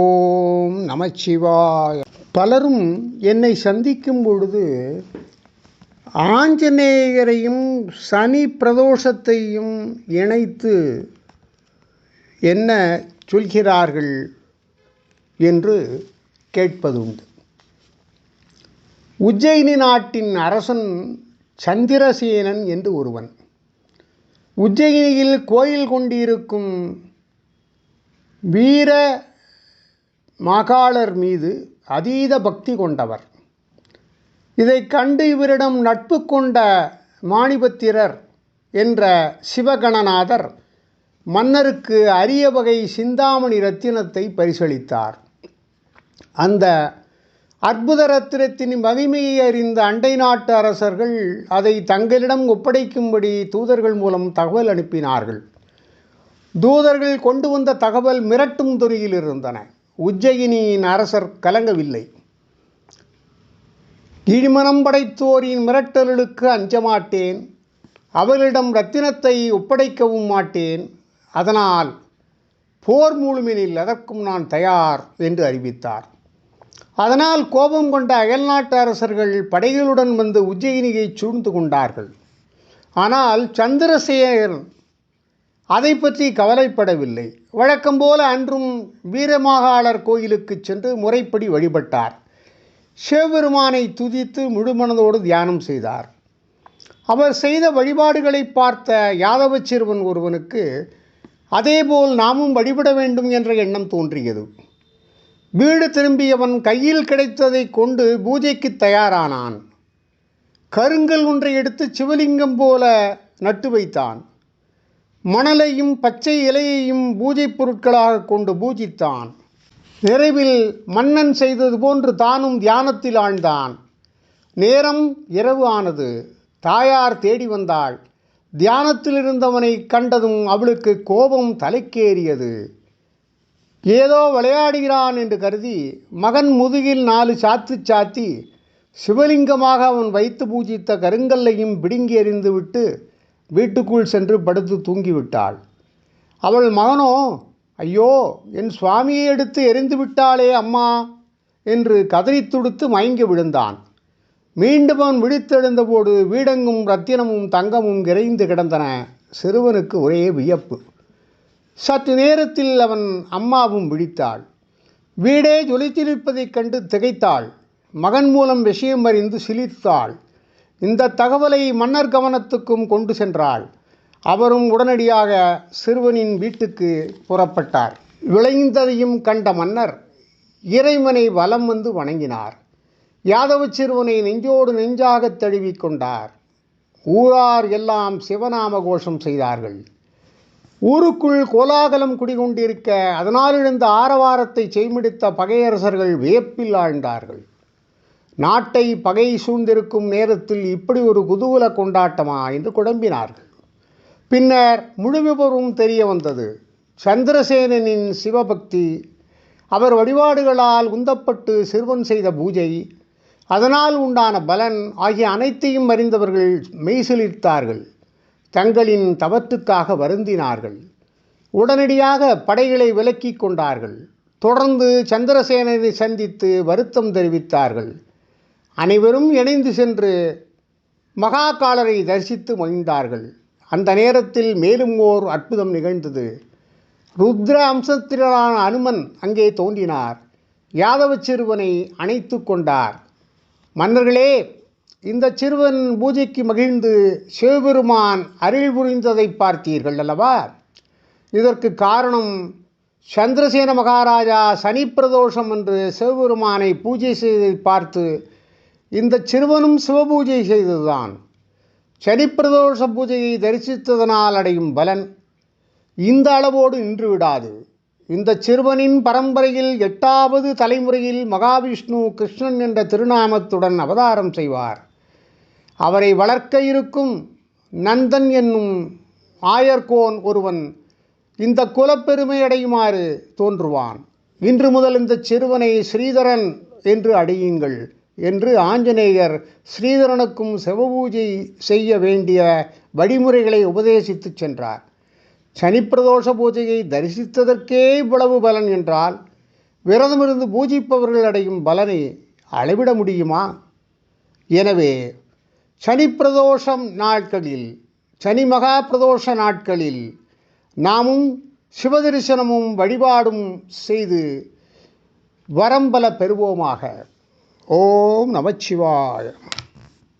ஓம் நமச்சிவாய. பலரும் என்னை சந்திக்கும் பொழுது ஆஞ்சநேயரையும் சனி பிரதோஷத்தையும் இணைத்து என்ன சொல்கிறார்கள் என்று கேட்பது உண்டு. உஜ்ஜயினி நாட்டின் அரசன் சந்திரசேனன் என்று ஒருவன். உஜ்ஜயினியில் கோயில் கொண்டிருக்கும் வீர மாகாளர் மீது அதீத பக்தி கொண்டவர். இதை கண்டு இவரிடம் நட்பு கொண்ட மாணிபத்திரர் என்ற சிவகணநாதர் மன்னருக்கு அரிய வகை சிந்தாமணி ரத்தினத்தை பரிசளித்தார். அந்த அற்புத ரத்தினத்தின் மகிமையை அறிந்த அண்டை நாட்டு அரசர்கள் அதை தங்களிடம் ஒப்படைக்கும்படி தூதர்கள் மூலம் தகவல் அனுப்பினார்கள். தூதர்கள் கொண்டு வந்த தகவல் மிரட்டும் துறையில் இருந்தன. உஜ்ஜயினியின் அரசர் கலங்கவில்லை. இழிமனம் படைத்தோரின் மிரட்டலுக்கு அஞ்ச மாட்டேன் அவர்களிடம் ரத்தினத்தை ஒப்படைக்கவும் மாட்டேன். அதனால் போர் முழுமெனில் அதற்கும் நான் தயார் என்று அறிவித்தார். அதனால் கோபம் கொண்ட அயல்நாட்டு அரசர்கள் படைகளுடன் வந்து உஜ்ஜயினியை சூழ்ந்து கொண்டார்கள். ஆனால் சந்திரசேகர் அதை பற்றி கவலைப்படவில்லை. வழக்கம்போல அன்றும் வீரமாகாளர் கோயிலுக்கு சென்று முறைப்படி வழிபட்டார். சிவபெருமானை துதித்து முழுமனதோடு தியானம் செய்தார். அவர் செய்த வழிபாடுகளை பார்த்த யாதவ சிறுவன் ஒருவனுக்கு அதேபோல் நாமும் வழிபட வேண்டும் என்ற எண்ணம் தோன்றியது. வீடு திரும்பியவன் கையில் கிடைத்ததை கொண்டு பூஜைக்கு தயாரானான். கருங்கல் ஒன்றை எடுத்து சிவலிங்கம் போல நட்டு வைத்தான். மணலையும் பச்சை இலையையும் பூஜை பொருட்களாக கொண்டு பூஜித்தான். நிறைவில் மன்னன் செய்தது போன்று தானும் தியானத்தில் ஆழ்ந்தான். நேரம் இரவு ஆனது. தாயார் தேடி வந்தாள். தியானத்தில் இருந்தவனை கண்டதும் அவளுக்கு கோபம் தலைக்கேறியது. ஏதோ விளையாடுகிறான் என்று கருதி மகன் முதுகில் நாலு சாத்து சாத்தி சிவலிங்கமாக அவன் வைத்து பூஜித்த கருங்கல்லையும் பிடுங்கி எறிந்துவிட்டு வீட்டுக்குள் சென்று படுத்து தூங்கிவிட்டாள். அவள் மகனோ ஐயோ என் சுவாமியை எடுத்து எரிந்து விட்டாளே அம்மா என்று கதறி துடுத்து மயங்கி விழுந்தான். மீண்டும் அவன் விழித்தெழுந்தபோது வீடெங்கும் ரத்தினமும் தங்கமும் விரைந்து கிடந்தன. சிறுவனுக்கு ஒரே வியப்பு. சற்று நேரத்தில் அவன் அம்மாவும் விழித்தாள். வீடே ஜொலித்திருப்பதைக் கண்டு திகைத்தாள். மகன் மூலம் விஷயம் அறிந்து சிலித்தாள் இந்த தகவலை மன்னர் கவனத்துக்கும் கொண்டு சென்றாள். அவரும் உடனடியாக சிறுவனின் வீட்டுக்கு புறப்பட்டார். விளைந்ததையும் கண்ட மன்னர் இறைவனை வலம் வந்து வணங்கினார். யாதவ சிறுவனை நெஞ்சோடு நெஞ்சாகத் தழுவிக் கொண்டார். ஊரார் எல்லாம் சிவநாம கோஷம் செய்தார்கள். ஊருக்குள் கோலாகலம் குடிகொண்டிருக்க அதனால் எழுந்த ஆரவாரத்தை செய்மிடித்த பகையரசர்கள் வியப்பில் ஆழ்ந்தார்கள். நாட்டை பகை சூழ்ந்திருக்கும் நேரத்தில் இப்படி ஒரு குதூகல கொண்டாட்டமா என்று குழம்பினார்கள். பின்னர் முழுவிபரும் தெரிய வந்தது. சந்திரசேனனின் சிவபக்தி அவர் வழிபாடுகளால் உந்தப்பட்டு சிறுவன் செய்த பூஜை அதனால் உண்டான பலன் ஆகிய அனைத்தையும் அறிந்தவர்கள் மெய்சிலிர்த்தார்கள். தங்களின் தவற்றுக்காக வருந்தினார்கள். உடனடியாக படைகளை விலக்கி கொண்டார்கள். தொடர்ந்து சந்திரசேனனை சந்தித்து வருத்தம் தெரிவித்தார்கள். அனைவரும் இணைந்து சென்று மகாகாலரை தரிசித்து மகிழ்ந்தார்கள். அந்த நேரத்தில் மேலும் ஓர் அற்புதம் நிகழ்ந்தது. ருத்ர அம்சத்திலான அனுமன் அங்கே தோன்றினார். யாதவ சிறுவனை அணைத்து கொண்டார். மன்னர்களே இந்த சிறுவன் பூஜைக்கு மகிழ்ந்து சிவபெருமான் அருள் புரிந்ததை பார்த்தீர்கள் அல்லவா? இதற்கு காரணம் சந்திரசேன மகாராஜா சனி பிரதோஷம் என்று சிவபெருமானை பூஜை செய்ததை பார்த்து இந்த சிறுவனும் சிவபூஜை செய்ததுதான். சனிப்பிரதோஷ பூஜையை தரிசித்ததனால் அடையும் பலன் இந்த அளவோடு நின்று விடாது. இந்த சிறுவனின் பரம்பரையில் எட்டாவது தலைமுறையில் மகாவிஷ்ணு கிருஷ்ணன் என்ற திருநாமத்துடன் அவதாரம் செய்வார். அவரை வளர்க்க இருக்கும் நந்தன் என்னும் ஆயர்கோன் ஒருவன் இந்த குலப்பெருமை அடையுமாறு தோன்றுவான். இன்று முதல் இந்த சிறுவனை ஸ்ரீதரன் என்று அடையுங்கள். என்று ஆஞ்சநேயர் ஸ்ரீதரனுக்கும் சிவபூஜை செய்ய வேண்டிய வழிமுறைகளை உபதேசித்துச் சென்றார். சனிப்பிரதோஷ பூஜையை தரிசித்ததற்கே இவ்வளவு பலன் என்றால் விரதமிருந்து பூஜிப்பவர்கள் அடையும் பலனை அளவிட முடியுமா? எனவே சனிப்பிரதோஷம் நாட்களில் சனி மகா பிரதோஷ நாட்களில் நாமும் சிவதரிசனமும் வழிபாடும் செய்து வரம்பல பெறுவோமாக. ஓம் நமச்சிவாய.